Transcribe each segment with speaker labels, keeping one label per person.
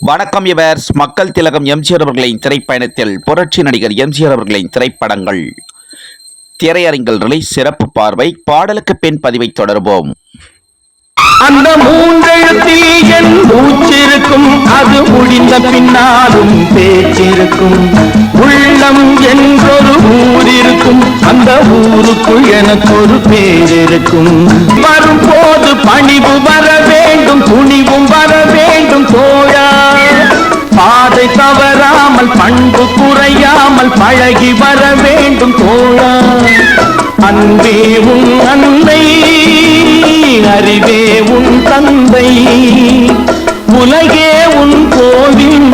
Speaker 1: வணக்கம் இவர்ஸ். மக்கள் திலகம் எம்ஜிஆர் அவர்களின் திரைப்பயணத்தில் புரட்சி நடிகர் எம்ஜிஆர் அவர்களின் திரைப்படங்கள். திரையரங்கில் ரிலீஸ் சிறப்பு பார்வை. பாடலுக்கு பின் பதிவை தொடர்வோம்.
Speaker 2: அந்த மூன்றெழுத்தில் என் மூச்சிருக்கும். அது முடிந்த பின்னாலும் பேச்சிருக்கும். உள்ளம் என்றொரு ஊரிருக்கும். அந்த ஊருக்குள் எனக்கு ஒரு பேர் இருக்கும் வரும்போது பணிவு வர வேண்டும் துணிவும் வர வேண்டும். தோழ தவறாமல் பண்பு குறையாமல் பழகி வர வேண்டும் தோழா. அன்பே உன் அன்னை அறிவே உன் தந்தை. உலகே உன் கோவில்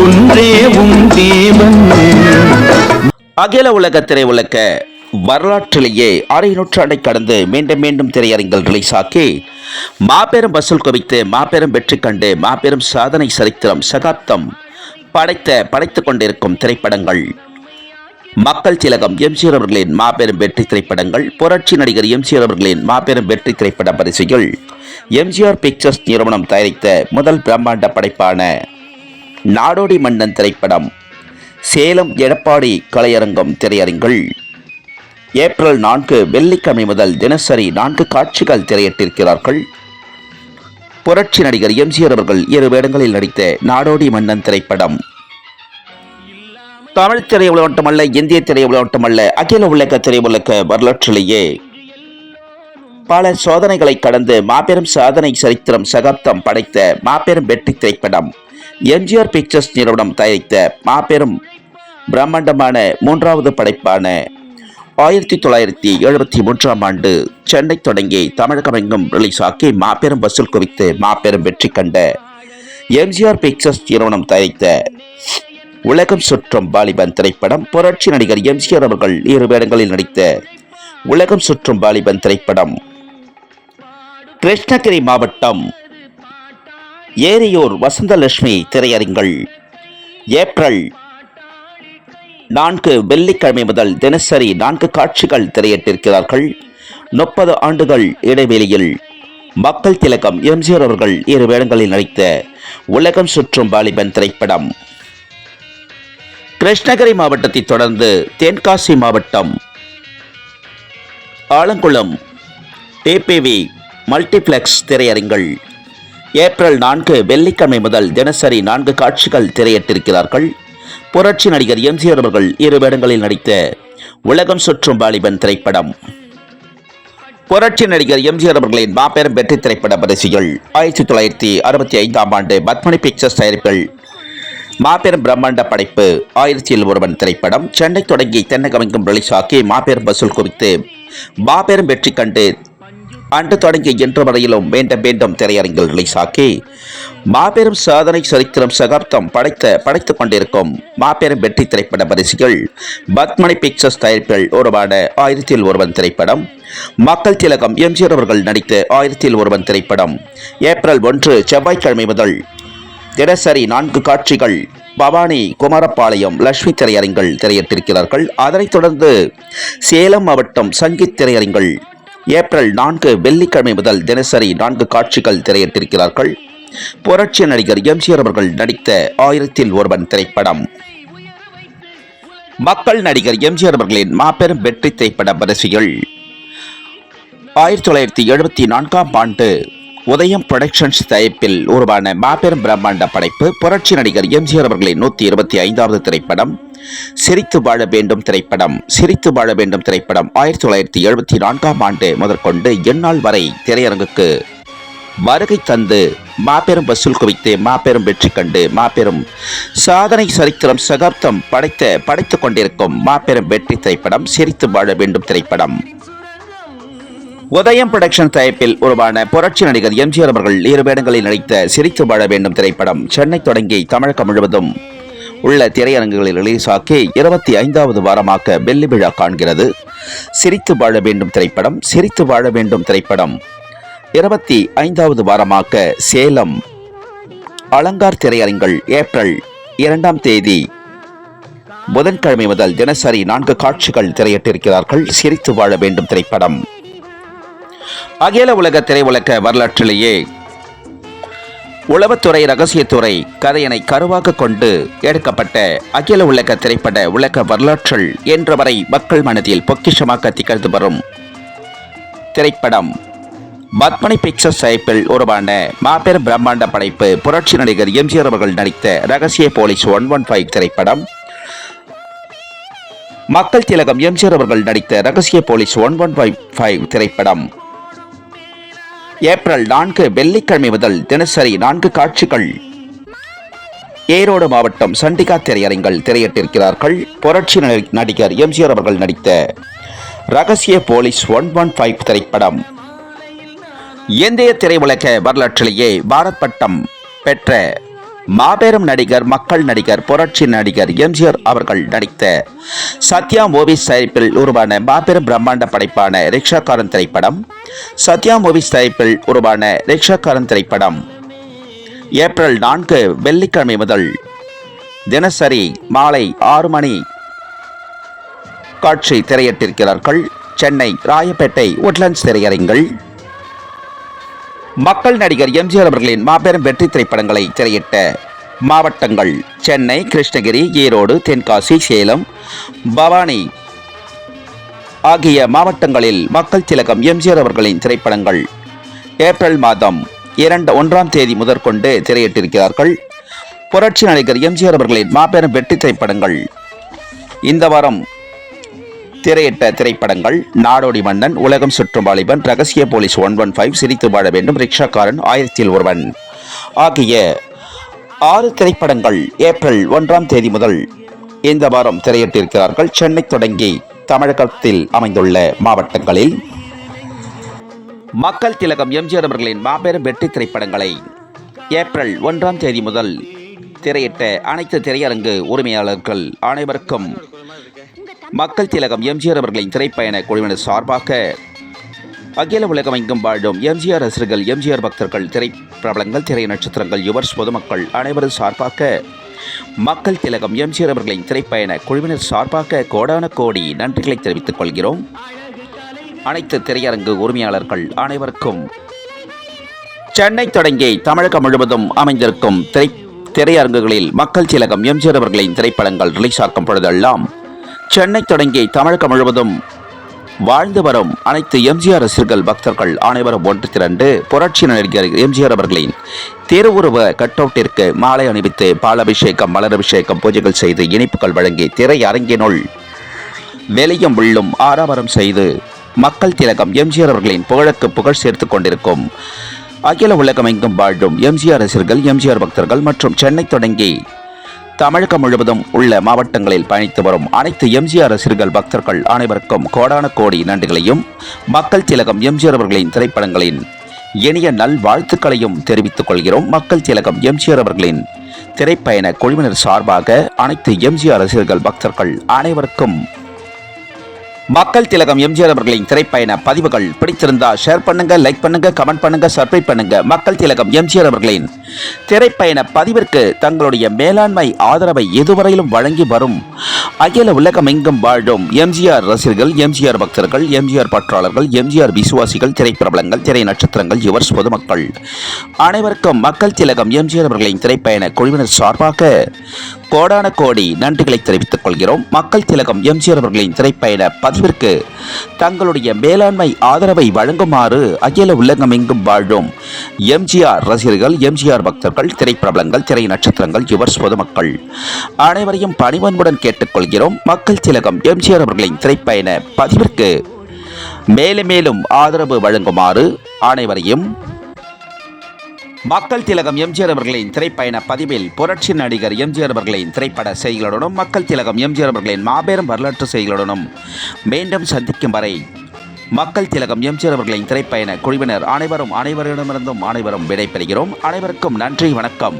Speaker 2: ஒன்றே உன் தேவன்.
Speaker 1: அகில உலக திரையுலக வரலாற்றிலேயே அரை நூற்றாண்டை கடந்து மீண்டும் மீண்டும் திரையரங்கில் ரிலீஸ் ஆக்கி மாபெரும் வசூல் குவித்து மாபெரும் வெற்றி கண்டு மாபெரும் சாதனை சரித்திரம் சகாப்தம் படைத்த படைத்து கொண்டிருக்கும் திரைப்படங்கள். மக்கள் திலகம் எம்ஜிஆர் அவர்களின் மாபெரும் வெற்றி திரைப்படங்கள் புரட்சி நடிகர் எம்ஜிஆர் அவர்களின் மாபெரும் வெற்றி திரைப்பட பரிசுகள் எம்ஜிஆர் பிக்சர்ஸ் நிறுவனம் தயாரித்த முதல் பிரம்மாண்ட படைப்பான நாடோடி மன்னன் திரைப்படம் சேலம் எடப்பாடி கலையரங்கம் திரையரங்கில். ஏப்ரல் நான்கு வெள்ளிக்கிழமை முதல் தினசரி நான்கு காட்சிகள் திரையிட்டிருக்கிறார்கள். புரட்சி நடிகர் எம்ஜிஆர் அவர்கள் இரு வேடங்களில் நடித்த நாடோடி மன்னன் திரைப்படம். தமிழ் திரையுலகம் மட்டுமல்ல இந்திய திரையுலகம் மட்டுமல்ல அகில உலக திரையுலக வரலாற்றிலேயே பல சோதனைகளை கடந்து மாபெரும் சாதனை சரித்திரம் சகாப்தம் படைத்த மாபெரும் வெற்றி திரைப்படம். எம்ஜிஆர் பிக்சர்ஸ் நிறுவனம் தயாரித்த மாபெரும் பிரம்மாண்டமான மூன்றாவது படைப்பான ஆயிரத்தி தொள்ளாயிரத்தி எழுபத்தி மூன்றாம் ஆண்டு சென்னை தொடங்கி தமிழகமெங்கும் ரிலீஸ் ஆக்கி மாபெரும் வசூல் குவித்து மாபெரும் வெற்றி கண்ட எம்ஜிஆர் பிக்சர்ஸ் நிறுவனம் தயாரித்த உலகம் சுற்றும் வாலிபன் திரைப்படம் புரட்சி நடிகர் எம்ஜிஆர் அவர்கள் இரு வேடங்களில் நடித்த உலகம் சுற்றும் வாலிபன் திரைப்படம் கிருஷ்ணகிரி மாவட்டம் ஏரியூர் வசந்தலட்சுமி திரையரங்கள் ஏப்ரல் நான்கு வெள்ளிக்கிழமை முதல் தினசரி நான்கு காட்சிகள் திரையிட்டிருக்கிறார்கள். முப்பது ஆண்டுகள் இடைவெளியில் மக்கள் திலகம் எம்ஜிஆர் அவர்கள் இரு வேடங்களில் நடித்த உலகம் சுற்றும் வாலிபன் திரைப்படம். கிருஷ்ணகிரி மாவட்டத்தை தொடர்ந்து தென்காசி மாவட்டம் ஆலங்குளம் டிபிவி மல்டிப்ளெக்ஸ் திரையரங்கில் ஏப்ரல் நான்கு வெள்ளிக்கிழமை முதல் தினசரி நான்கு காட்சிகள் திரையிட்டிருக்கிறார்கள். புரட்சி நடிகர் எம்ஜிஆர் அவர்கள் இரு வேடங்களில் நடித்த உலகம் சுற்றும் வாலிபன் திரைப்படம். புரட்சி நடிகர் எம்ஜிஆர் அவர்களின் மாபெரும் வெற்றி திரைப்பட பரிசுகள் ஆயிரத்தி தொள்ளாயிரத்தி அறுபத்தி ஐந்தாம் ஆண்டு பத்மனி பிக்சர்ஸ் தயாரிப்பில் மாபெரும் பிரம்மாண்ட படைப்பு ஆயிரத்தியில் ஒருவன் திரைப்படம். சென்னை தொடங்கி தென்னகமெங்கும் ரிலீஸ் மாபெரும் வசூல் குவித்து மாபெரும் வெற்றி கண்டு அன்று தொடங்கி இன்று வரையிலும் மீண்டும் மீண்டும் திரையரங்கில் ரிலீஸ் ஆக்கி மாபெரும் சாதனை சரித்திரம் சகாப்தம் படைத்த படைத்துக் கொண்டிருக்கும் மாபெரும் வெற்றி திரைப்பட பரிசுகள் பத்மணி பிக்சர்ஸ் தயாரிப்பில் உருவான ஆயிரத்தில் ஒருவன் திரைப்படம் மக்கள் திலகம் எம்ஜிஆர் அவர்கள் நடித்த ஆயிரத்தில் ஒருவன் திரைப்படம் ஏப்ரல் ஒன்று செவ்வாய்க்கிழமை முதல் தினசரி நான்கு காட்சிகள் பவானி குமாரபாளையம் லட்சுமி திரையரங்கள் திரையிட்டிருக்கிறார்கள். அதனைத் தொடர்ந்து சேலம் மாவட்டம் சங்கீத் திரையரங்கள் ஏப்ரல் நான்கு வெள்ளிக்கிழமை முதல் தினசரி நான்கு காட்சிகள் திரையிட்டிருக்கிறார்கள். புரட்சி நடிகர் எம்ஜிஆர் அவர்கள் நடித்த ஆயிரத்தில் ஒருவன் திரைப்படம். மக்கள் நடிகர் எம்ஜிஆர் அவர்களின் மாபெரும் வெற்றி திரைப்பட வரிசையில் ஆயிரத்தி தொள்ளாயிரத்தி எழுபத்தி நான்காம் ஆண்டு உதயம் புரொடக்ஷன்ஸ் தயாரிப்பில் உருவான மாபெரும் பிரம்மாண்ட படைப்பு புரட்சி நடிகர் எம்ஜிஆர் அவர்களின் நூற்றி இருபத்தி ஐந்தாவது திரைப்படம். சிரித்து வாழ வேண்டும் திரைப்படம் சிரித்து வாழ வேண்டும் திரைப்படம். ஆயிரத்தி தொள்ளாயிரத்தி எழுபத்தி நான்காம் ஆண்டு முதற்கொண்டு எந்நாள் வரை திரையரங்குக்கு வருகை தந்து மாபெரும் வசூல் குவித்து மாபெரும் வெற்றி கண்டு மாபெரும் சாதனை சரித்திரம் சகாப்தம் படைத்த படைத்துக் கொண்டிருக்கும் மாபெரும் வெற்றி திரைப்படம் சிரித்து வாழ வேண்டும் திரைப்படம். உதயம் புரொடக்ஷன் தயாரிப்பில் உருவான புரட்சி நடிகர் எம்ஜிஆர் அவர்கள் இரு வேடங்களில் நடித்த சிரித்து வாழ வேண்டும் திரைப்படம் சென்னை தொடங்கி தமிழகம் முழுவதும் உள்ள திரையரங்குகளில் ரிலீஸ் ஆக்கி இருபத்தி ஐந்தாவது வாரமாக வெள்ளி விழா காண்கிறது. சிரித்து வாழ வேண்டும் திரைப்படம் சிரித்து வாழ வேண்டும் திரைப்படம். இருபத்தி ஐந்தாவது வாரமாக சேலம் அலங்கார் திரையரங்கள் ஏப்ரல் இரண்டாம் தேதி. புதன்கிழமை முதல் தினசரி நான்கு காட்சிகள் திரையிட்டிருக்கிறார்கள். சிரித்து வாழ வேண்டும் திரைப்படம். அகில உலக திரையுலக வரலாற்றிலேயே உளவுத்துறை ரகசியத்துறை கதையினை கருவாக கொண்டு எடுக்கப்பட்ட அகில உலக திரைப்பட உலக வரலாற்றில் என்றவரை மக்கள் மனதில் பொக்கிஷமாக திகழ்ந்து வரும் திரைப்படம். பத்மனி பிக்சர்ஸ் சைப்பில் உருவான மாபெரும் பிரம்மாண்ட படைப்பு புரட்சி நடிகர் எம்ஜிஆர் அவர்கள் நடித்த ரகசிய போலீஸ் ஒன் ஒன் ஃபைவ் திரைப்படம். மக்கள் திலகம் எம்ஜிஆர் அவர்கள் நடித்த ரகசிய police one one five five திரைப்படம். ஏப்ரல் நான்கு வெள்ளிக்கிழமை முதல் தினசரி நான்கு காட்சிகள். ஈரோடு மாவட்டம் சண்டிகா திரையரங்கில் திரையிட்டிருக்கிறார்கள் புரட்சி நடி- நடிகர் எம்ஜிஆர் அவர்கள் நடித்த ரகசிய போலீஸ் ஒன் ஒன் ஃபைவ் திரைப்படம். இந்திய திரையுலக வரலாற்றிலேயே பாரத் பட்டம் பெற்ற மாபெரும் நடிகர் மக்கள் நடிகர் புரட்சி நடிகர் எம்ஜிஆர் அவர்கள் நடித்த சத்யா மூவிஸ் தயாரிப்பில் உருவான மாபெரும் பிரம்மாண்ட படைப்பான ரிக்ஷாக்காரன் திரைப்படம். சத்யா மூவிஸ் தயாரிப்பில் உருவான ரிக்ஷாக்காரன் திரைப்படம். ஏப்ரல் நான்கு வெள்ளிக்கிழமை முதல் தினசரி மாலை ஆறு மணி காட்சி திரையிட்டிருக்கிறார்கள். சென்னை ராயப்பேட்டை உட்லண்ட்ஸ் திரையரங்கள் மக்கள் நடிகர் எம்ஜிஆர் அவர்களின் மாபெரும் வெற்றி திரைப்படங்களை திரையிட்ட மாவட்டங்கள் சென்னை கிருஷ்ணகிரி ஈரோடு தென்காசி சேலம் பவானி ஆகிய மாவட்டங்களில் மக்கள் திலகம் எம்ஜிஆர் அவர்களின் திரைப்படங்கள் ஏப்ரல் மாதம் இரண்டு ஒன்றாம் தேதி முதற்கொண்டு திரையிட்டிருக்கிறார்கள். புரட்சி நடிகர் எம்ஜிஆர் அவர்களின் மாபெரும் வெற்றி திரைப்படங்கள் இந்த வாரம் திரையிட்ட திரைப்படங்கள் நாடோடி மன்னன் உலகம் சுற்றும் வாலிபன் ரகசிய போலீஸ் ஒன் ஒன் ஃபைவ் சிரித்து வாழ வேண்டும் ரிக்ஷாக்காரன் ஆயிரத்தில் ஒருவன். ஆகிய ஆறு திரைப்படங்கள் ஏப்ரல் ஒன்றாம் தேதி முதல் இந்த வாரம் திரையிட்டிருக்கிறார்கள். சென்னை தொடங்கி தமிழகத்தில் அமைந்துள்ள மாவட்டங்களில். மக்கள் திலகம் எம்ஜிஆர் அவர்களின் மாபெரும் வெற்றி திரைப்படங்களை ஏப்ரல் ஒன்றாம் தேதி முதல் திரையிட்ட அனைத்து திரையரங்கு உரிமையாளர்கள் அனைவருக்கும் மக்கள் திலகம் எம்ஜிஆர் அவர்களின் திரைப்பயண குழுவினர் சார்பாக அகில உலகம் எங்கும் வாழும் எம்ஜிஆர் ரசிகர்கள் எம்ஜிஆர் பக்தர்கள் திரை பிரபலங்கள் திரை நட்சத்திரங்கள் யுவர்ஸ் பொதுமக்கள் அனைவரும் சார்பாக மக்கள் திலகம் எம்ஜிஆர் அவர்களின் திரைப்பயண குழுவினர் சார்பாக கோடான கோடி நன்றிகளை தெரிவித்துக் கொள்கிறோம். அனைத்து திரையரங்கு உரிமையாளர்கள் அனைவருக்கும் சென்னை தொடங்கி தமிழகம் முழுவதும் அமைந்திருக்கும் திரை திரையரங்குகளில் மக்கள் திலகம் எம்ஜிஆர் அவர்களின் திரைப்படங்கள் ரிலீஸ் ஆக்கும் பொழுதெல்லாம் சென்னை தொடங்கி தமிழகம் முழுவதும் வாழ்ந்து வரும் அனைத்து எம்ஜிஆர் ரசிகர்கள் பக்தர்கள் அனைவரும் ஒன்று திரண்டு புரட்சி நடிகர் எம்ஜிஆர் அவர்களின் திருவுருவ கட்டவுட்டிற்கு மாலை அணிவித்து பாலாபிஷேகம் மலரபிஷேகம் பூஜைகள் செய்து இனிப்புகள் வழங்கி திரையரங்கினுள் வெளியும் உள்ளும் ஆரவாரம் செய்து மக்கள் திலகம் எம்ஜிஆர் அவர்களின் புகழுக்கு புகழ் சேர்த்து கொண்டிருக்கும் அகில உலகம் எங்கும் வாழும் எம்ஜிஆர் ரசிகர்கள் எம்ஜிஆர் பக்தர்கள் மற்றும் சென்னை தொடங்கி தமிழகம் முழுவதும் உள்ள மாவட்டங்களில் பயணித்து வரும் அனைத்து எம்ஜிஆர் ரசிகர்கள் பக்தர்கள் அனைவருக்கும் கோடான கோடி நன்றிகளையும் மக்கள் திலகம் எம்ஜிஆர் அவர்களின் திரைப்படங்களின் இனிய நல்வாழ்த்துக்களையும் தெரிவித்துக் கொள்கிறோம். மக்கள் திலகம் எம்ஜிஆர் அவர்களின் திரைப்பயண குழுவினர் சார்பாக அனைத்து எம்ஜிஆர் ரசிகர்கள் பக்தர்கள் அனைவருக்கும் மக்கள் திலகம் எம்ஜிஆர் அவர்களின் திரைப்பயண பதிவுகள். பிடித்திருந்தா ஷேர் பண்ணுங்க லைக் பண்ணுங்க கமெண்ட் பண்ணுங்க சப்ஸ்கிரைப் பண்ணுங்க. மக்கள் திலகம் எம்ஜிஆர் அவர்களின் திரைப்பயண பதிவிற்கு தங்களுடைய மேலாண்மை ஆதரவை எதுவரையிலும் வழங்கி வரும். அகில உலகம் எங்கும் வாழும் எம்ஜிஆர் ரசிகர்கள் எம்ஜிஆர் பக்தர்கள் எம்ஜிஆர் பற்றாளர்கள் எம்ஜிஆர் விசுவாசிகள் திரைப்பிரபலங்கள் திரை நட்சத்திரங்கள் யுவர்ஸ் பொதுமக்கள். அனைவருக்கும் மக்கள் திலகம் எம்ஜிஆர் அவர்களின் திரைப்பயண குழுவினர் சார்பாக கோடான கோடி நன்றிகளை தெரிவித்துக் கொள்கிறோம். மக்கள் திலகம் எம்ஜிஆர் அவர்களின் திரைப்பயண பதிவிற்கு தங்களுடைய மேலாண்மை ஆதரவை வழங்குமாறு அகில உலகம் எங்கும் வாழும் எம்ஜிஆர் ரசிகர்கள் எம்ஜிஆர் பக்தர்கள் திரைப்பிரபலங்கள் திரை நட்சத்திரங்கள் யுவர்ஸ் பொதுமக்கள். அனைவரையும் பணிவன்புடன் கொள்கிறோம். மக்கள் திலகம் எம்ஜிஆர் அவர்களின் திரைப்பயண பதிவிற்கு மேலும் மேலும் ஆதரவு வழங்குமாறு அனைவரையும் மக்கள் திலகம் எம்ஜிஆர் அவர்களின் திரைப்பயண பதிவில் புரட்சி நடிகர் எம்ஜிஆர் அவர்களின் திரைப்பட செய்திகளுடனும் மக்கள் திலகம் எம்ஜிஆர் அவர்களின் மாபெரும் வரலாற்று செய்திகளுடனும் மீண்டும் சந்திக்கும் வரை மக்கள் திலகம் எம்ஜிஆர் அவர்களின் திரைப்பயண குழுவினர் அனைவரும் அனைவரிடமிருந்தும் அனைவரும் விடைபெறுகிறோம் அனைவருக்கும் நன்றி வணக்கம்.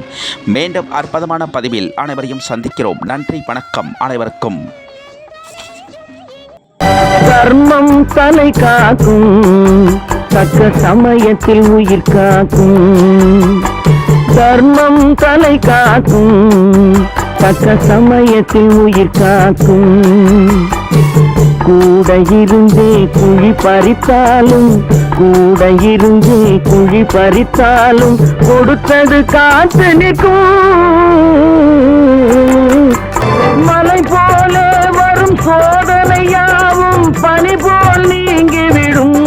Speaker 1: மீண்டும் அற்புதமான பதிவில் அனைவரையும் சந்திக்கிறோம். நன்றி வணக்கம். அனைவருக்கும்.
Speaker 2: தர்மம் தலை காக்கும் தக்க சமயத்தில் உயிர் காக்கும். தர்மம் தலை காக்கும் தக்க சமயத்தில் உயிர் காக்கும். கூட இருந்தே குழி பறித்தாலும் கூட இருந்தே குழி பறித்தாலும் கொடுத்தது காத்து நிற்கும் மலை போல வரும் சோதனையாவும் பனி போல் நீங்கிவிடும்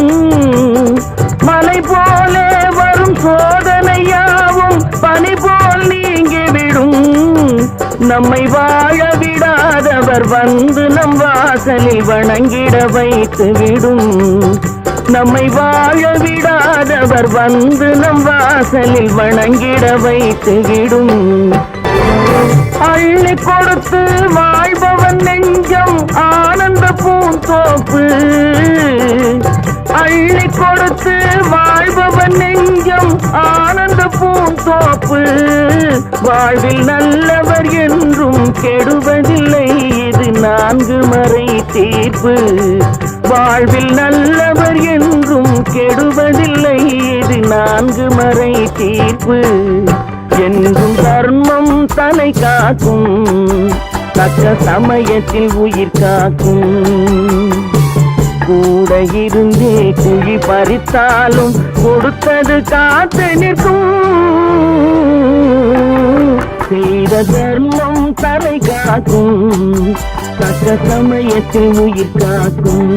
Speaker 2: மலை போல வரும் சோதனையாவும் பனி போல் நீங்கிவிடும் நம்மை வா வந்து நம் வாசலில் வணங்கிட வைத்து விடும். நம்மை வாழ விடாதவர் வந்து நம் வாசலில் வணங்கிட வைத்து விடும். அள்ளி கொடுத்து வாழ்பவன் நெஞ்சம் ஆனந்த பூந்தோப்பு. அள்ளி கொடுத்து வாழ்பவன் நெஞ்சம் ஆனந்த பூந்தோப்பு. வாழ்வில் நல்லவர் என்றும் கெடுவதில்லை. நான்கு மறை தீர்ப்பு. வாழ்வில் நல்லவர் என்றும் கெடுவதில்லை. இது நான்கு மறை தீர்ப்பு. என்றும் தர்மம் தலை காக்கும். தக்க சமயத்தில் உயிர் காக்கும். கூட இருந்தே குழி பறித்தாலும் கொடுத்தது காத்து நிற்கும். செய்த தர்மம் தலை காக்கும். தக்க சமயத்தில் உயிர் காக்கும்.